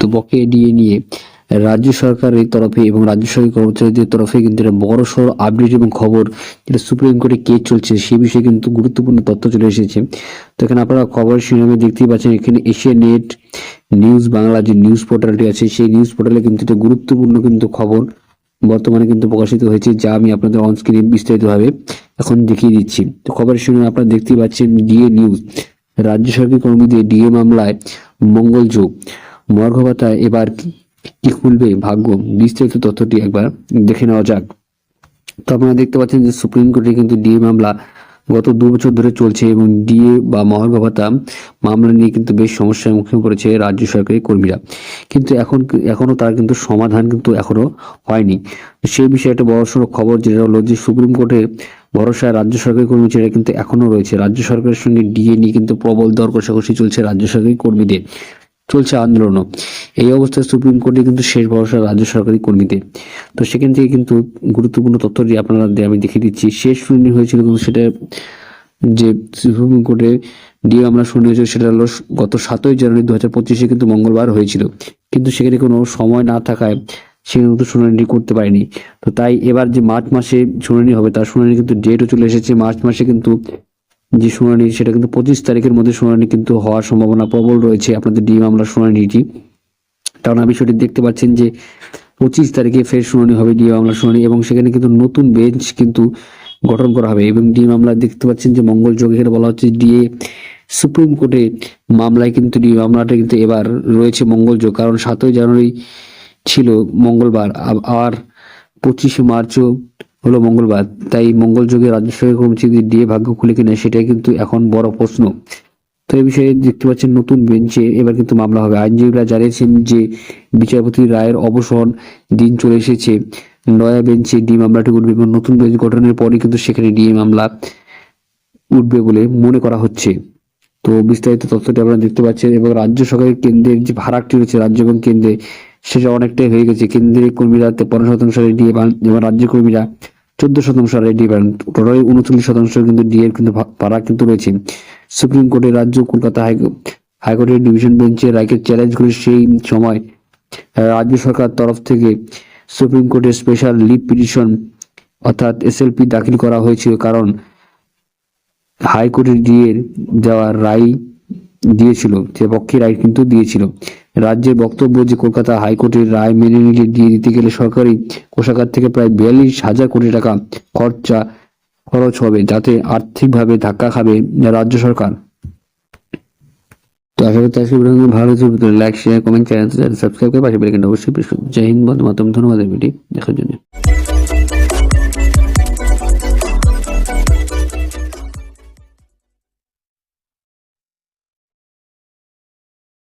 তো বকেয়া ডিএ নিয়ে রাজ্য সরকারের তরফে এবং রাজ্য সরকারি কর্মচারীদের তরফে কিন্তু একটা বড় সড় আপডেট এবং খবর যেটা সুপ্রিম কোর্টে কেস চলছে সে বিষয়ে কিন্তু গুরুত্বপূর্ণ তথ্য চলে এসেছে। তো এখানে আপনারা খবর শিরোনামে দেখতেই পাচ্ছেন এখানে এশিয়া নেট নিউজ বাংলা যে নিউজ পোর্টালটি আছে, সেই নিউজ পোর্টালে কিন্তু একটা গুরুত্বপূর্ণ কিন্তু খবর বর্তমানে কিন্তু প্রকাশিত হয়েছে, যা আমি আপনাদের অন স্ক্রিনে বিস্তারিতভাবে এখন দেখিয়ে দিচ্ছি। তো খবরের শুনে আপনারা দেখতেই পাচ্ছেন ডিএ নিউজ রাজ্য সরকারি কর্মীদের ডিএ মামলায় মঙ্গল ভাতা এবার কি- খুলবে ভাগ্য? বিস্তারিত তথ্যটি একবার দেখে নেওয়া যাক। তো আপনারা দেখতে পাচ্ছেন যে সুপ্রিম কোর্টে কিন্তু ডিএ মামলা গত দু বছর ধরে চলছে এবং ডিএ বা মহার্ঘ ভাতা মামলা নিয়ে কিন্তু বেশ সমস্যার মুখে পড়েছে রাজ্য সরকারি কর্মীরা। কিন্তু এখন এখনও তার কিন্তু সমাধান কিন্তু এখনও হয়নি। সেই বিষয়ে একটা বড়সড় খবর যেটা হলো যে সুপ্রিম কোর্টের ভরসায় রাজ্য সরকারি কর্মচারীরা কিন্তু এখনও রয়েছে। রাজ্য সরকারের সঙ্গে ডিএ নিয়ে কিন্তু প্রবল দর কষাকষি চলছে রাজ্য সরকারি কর্মীদের। চলছে আন্দোলনও। এই অবস্থায় সুপ্রিম কোর্টে কিন্তু শেষ ভরসা রাজ্য সরকারি কর্মীদের। তো সেখান থেকে কিন্তু গুরুত্বপূর্ণ তথ্যটি আপনারা আমি দেখিয়ে দিচ্ছি। শেষ শুনানি হয়েছিল কিন্তু সেটা যে সুপ্রিম কোর্টে ডিএ আমরা শুনে হয়েছিল সেটা হলো গত সাতই জানুয়ারি দু হাজার পঁচিশে কিন্তু মঙ্গলবার হয়েছিল। কিন্তু সেখানে কোনো সময় না থাকায় সে কিন্তু শুনানি করতে পারেনি। তো তাই এবার যে মার্চ মাসে শুনানি হবে, তার শুনানি কিন্তু ডেটও চলে এসেছে। মার্চ মাসে কিন্তু যে শুনানি, সেটা কিন্তু পঁচিশ তারিখের মধ্যে শুনানি কিন্তু হওয়ার সম্ভাবনা প্রবল রয়েছে আপনাদের ডিএ মামলার শুনানিটি। কারণ আমি সেটি দেখতে পাচ্ছেন যে পঁচিশ তারিখে ফের শুনানি হবে ডি মামলার শুনানি এবং সেখানে কিন্তু নতুন বেঞ্চ কিন্তু গঠন করা হবে এবং ডিএ মামলা দেখতে পাচ্ছেন যে মঙ্গল যোগ এখানে বলা হচ্ছে ডিএ সুপ্রিম কোর্টে মামলায় কিন্তু ডি মামলাটা কিন্তু এবার রয়েছে মঙ্গল যোগ। কারণ সাতই জানুয়ারি ছিল মঙ্গলবার আর পঁচিশে মার্চও হলো মঙ্গলবার। তাই মঙ্গল যোগে রাজ্য সরকারি কর্মচারীদের ডিএ ভাগ্য খুলে কিনা সেটাই কিন্তু এখন বড় প্রশ্ন। তো এই বিষয়ে দেখতে পাচ্ছেন নতুন বেঞ্চে এবার কিন্তু মামলা হবে। আইনজীবীরা জানিয়েছেন যে বিচারপতি রায়ের অবসর দিন চলে এসেছে। নয়া বেঞ্চে ডি মামলাটি উঠবে এবং নতুন বেঞ্চ গঠনের পরই কিন্তু সেখানে ডিএ মামলা উঠবে বলে মনে করা হচ্ছে। তো বিস্তারিত তথ্যটি আপনারা দেখতে পাচ্ছেন এবং রাজ্য সরকারের কেন্দ্রের যে ভাড়াটি রয়েছে রাজ্য এবং কেন্দ্রে সেটা অনেকটাই হয়ে গেছে। কেন্দ্রীয় কর্মীরা তেপন্ন শতাংশ ডিএ পান এবং রাজ্য কর্মীরা চোদ্দ শতাংশ ডিএ পান টোটালি উনচল্লিশ শতাংশ কিন্তু ডিএ কিন্তু ভা- ভাড়া কিন্তু রয়েছে। সুপ্রিম কোর্টের রাজ্য কলকাতা হাই হাইকোর্টের ডিভিশন বেঞ্চে রায়কে চ্যালেঞ্জ করে সেই সময় রাজ্য সরকার তরফ থেকে সুপ্রিম কোর্টে স্পেশাল লিভ পিটিশন অর্থাৎ এসএলপি দাখিল করা হয়েছিল। কারণ হাইকোর্টের ডিএ দেওয়ার রায় দিয়েছিল, যে পক্ষে রায় কিন্তু দিয়েছিল। রাজ্যের বক্তব্য যে কলকাতা হাইকোর্টের রায় মেনে নিলে দিয়ে দিতে গেলে সরকারি কোষাগার থেকে প্রায় বিয়াল্লিশ হাজার কোটি টাকা খরচা, খরচ হবে, যাতে আর্থিকভাবে ধাক্কা খাবে রাজ্য সরকার। তো আশা করতে আজকে ভিডিও ভালো লাগছে like share comment channel subscribe করে পাশে বেলাইকনটা অবশ্যই প্রেস করুন। জয় হিন্দ বন্ধু মাতরম, ধন্যবাদ ভিডিও দেখার জন্য।